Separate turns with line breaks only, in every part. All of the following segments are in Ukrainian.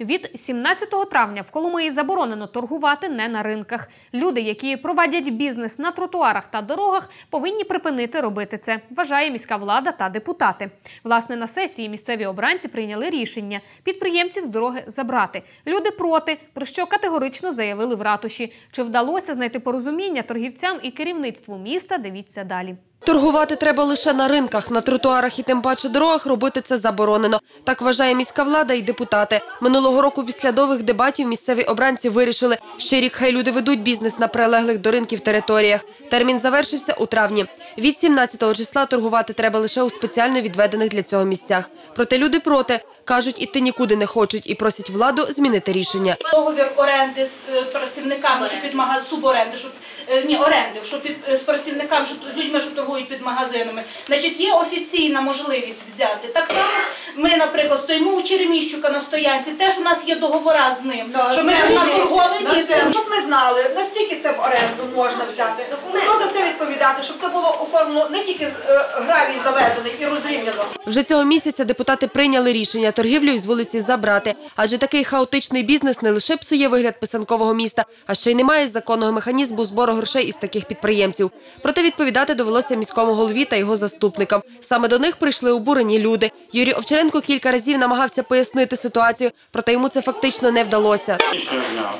Від 17 травня в Коломиї заборонено торгувати не на ринках. Люди, які провадять бізнес на тротуарах та дорогах, повинні припинити робити це, вважає міська влада та депутати. Власне, на сесії місцеві обранці прийняли рішення підприємців з дороги забрати. Люди проти, про що категорично заявили в ратуші. Чи вдалося знайти порозуміння торгівцям і керівництву міста? Дивіться далі.
Торгувати треба лише на ринках, на тротуарах і тим паче дорогах робити це заборонено. Так вважає міська влада і депутати. Минулого року після довгих дебатів місцеві обранці вирішили, ще рік хай люди ведуть бізнес на прилеглих до ринків територіях. Термін завершився у травні. Від 17-го числа торгувати треба лише у спеціально відведених для цього місцях. Проте люди проти. Кажуть, іти нікуди не хочуть і просять владу змінити рішення.
договір оренди з е, працівниками, що під магаз... суборенди, щоб е, ні, оренди, що під е, з працівниками, що з людьми, що торгують під магазинами. Значить, є офіційна можливість взяти. Так само ми, наприклад, стоїмо у Череміщука на стоянці. Теж у нас є договора з ним, що ми на торгове місце.
Щоб ми знали, настільки це в оренду можна взяти. Хто за це відповідати, щоб це було оформлено не тільки з, е, гравій завезений і розрівняно.
Вже цього місяця депутати прийняли рішення торгівлю із вулиці забрати, адже такий хаотичний бізнес не лише псує вигляд писанкового міста, а ще й немає законного механізму збору грошей із таких підприємців. Проте відповідати довелося міському голові та його заступникам. Саме до них прийшли обурені люди. Юрій Овчаренко кілька разів намагався пояснити ситуацію, проте йому це фактично не вдалося.
Сьогоднішнього дня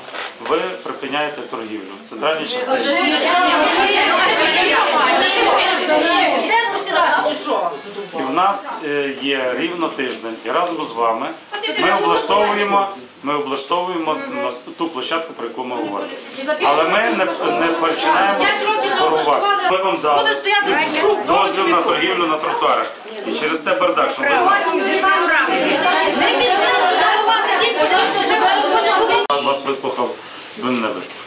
ви припиняєте торгівлю в центральній частині. І в нас е, є рівно тиждень. І разом з вами ми облаштовуємо, ми облаштовуємо ту площадку, про яку ми говоримо. Але ми не, не починаємо торгувати. Ми вам дали дозвіл на торгівлю на тротуарах. І через це бардак, щоб ви знали. Вас вислухав, ви не вислухав.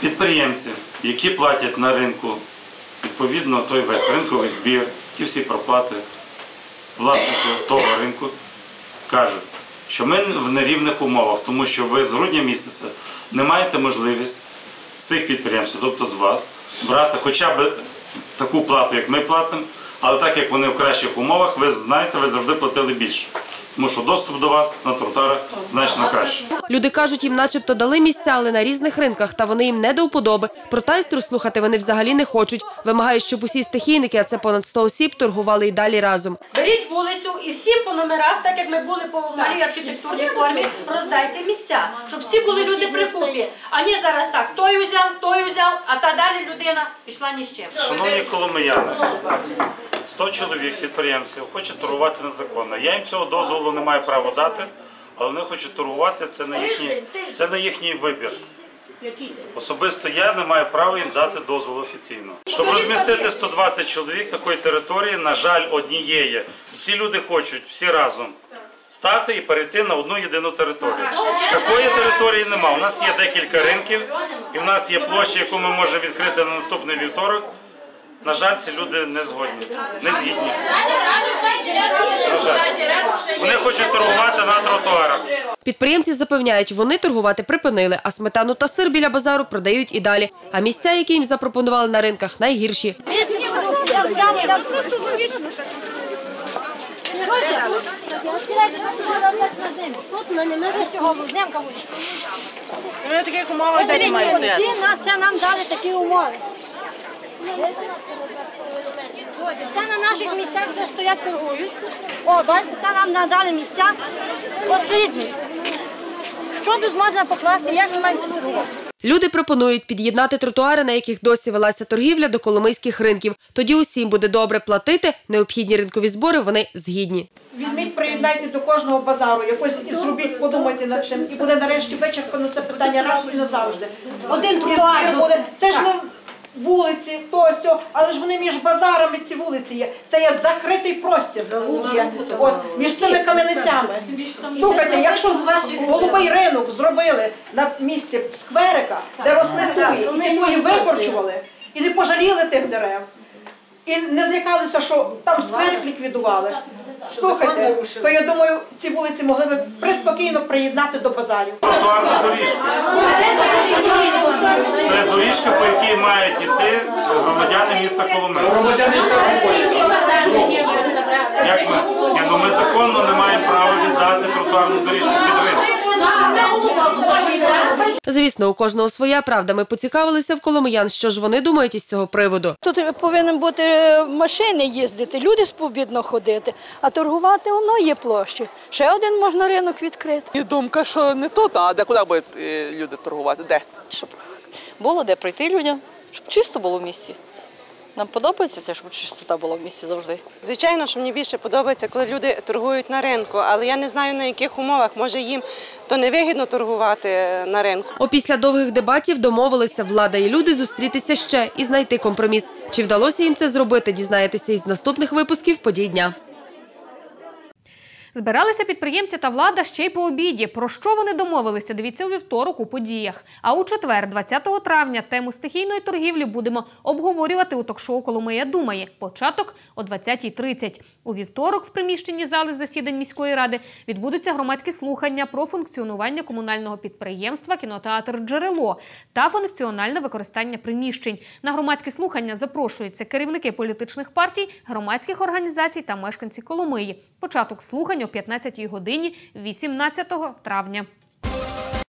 Підприємці, які платять на ринку, відповідно, той весь ринковий збір, ті всі проплати власнику того ринку, кажуть, що ми в нерівних умовах, тому що ви з грудня місяця не маєте можливість з цих підприємств, тобто з вас, брати хоча б таку плату, як ми платимо, але так як вони в кращих умовах, ви знаєте, ви завжди платили більше. Тому що доступ до вас на тротуарах значно краще.
Люди кажуть, їм начебто дали місця, але на різних ринках, та вони їм не до вподоби. Про тайстру слухати вони взагалі не хочуть. Вимагають, щоб усі стихійники, а це понад 100 осіб, торгували і далі разом.
Беріть вулицю і всі по номерах, так як ми були по малій архітектурній формі, роздайте місця, щоб всі були люди прифутлі. А не зараз так, той узяв, той узяв, а та далі людина пішла ні з чим.
Шановні коломияни, 100 чоловік підприємців хочуть торгувати незаконно. Я їм цього дозволу не маю права дати, але вони хочуть торгувати, це не їхній, це не їхній вибір. Особисто я не маю права їм дати дозвол офіційно. Щоб розмістити 120 чоловік такої території, на жаль, однієї. Ці люди хочуть всі разом стати і перейти на одну єдину територію. Такої території нема. У нас є декілька ринків, і в нас є площа, яку ми можемо відкрити на наступний вівторок. На жаль, ці люди не згодні, не згідні. На жаль. Вони хочуть торгувати на тротуарах.
Підприємці запевняють, вони торгувати припинили, а сметану та сир біля базару продають і далі. А місця, які їм запропонували на ринках, найгірші.
Тут ми не ми цього
Ми таких умовах де маємо.
Це нам дали такі умови. Це на наших місцях вже стоять торгують. О, бачите, це нам надали місця. Ось що тут можна покласти, як ми маємо торгувати?
Люди пропонують під'єднати тротуари, на яких досі велася торгівля до коломийських ринків. Тоді усім буде добре платити. Необхідні ринкові збори вони згідні.
Візьміть, приєднайте до кожного базару, якось і зробіть, подумайте над цим. І буде нарешті вичерпано це питання раз і назавжди.
Один тротуар.
буде. Це ж не вулиці, то сьо, але ж вони між базарами ці вулиці є. Це є закритий простір. Є. От, між цими кам'яницями. Слухайте, якщо голубий ринок зробили на місці скверика, де росли туї, і туї викорчували, і не пожаліли тих дерев. І не злякалися, що там скверик ліквідували. Слухайте, то я думаю, ці вулиці могли б приспокійно приєднати до базарів.
Це доріжка. Це доріжка, по якій мають йти громадяни міста Коломия. Як ми? Ну ми законно не маємо права віддати тротуарну доріжку під ринок.
Звісно, у кожного своя правда. Ми поцікавилися в коломиян, що ж вони думають із цього приводу.
Тут повинен бути е, машини їздити, люди спобідно ходити, а торгувати воно є площі. Ще один можна ринок відкрити.
І думка, що не тут, а де куди будуть е, люди торгувати? Де?
Щоб було де прийти людям, щоб чисто було в місті. Нам подобається це, щоб чистота була в місті завжди.
Звичайно, що мені більше подобається, коли люди торгують на ринку, але я не знаю на яких умовах. Може їм то невигідно торгувати на ринку.
Опісля довгих дебатів домовилися влада і люди зустрітися ще і знайти компроміс. Чи вдалося їм це зробити, дізнаєтеся із наступних випусків подій дня.
Збиралися підприємці та влада ще й по обіді. Про що вони домовилися? Дивіться у вівторок у подіях. А у четвер, 20 травня, тему стихійної торгівлі будемо обговорювати у ток-шоу Коломия думає. Початок о 20.30. У вівторок в приміщенні зали засідань міської ради відбудуться громадські слухання про функціонування комунального підприємства кінотеатр Джерело та функціональне використання приміщень. На громадські слухання запрошуються керівники політичних партій, громадських організацій та мешканці Коломиї. Початок слухань о 15 годині 18 травня.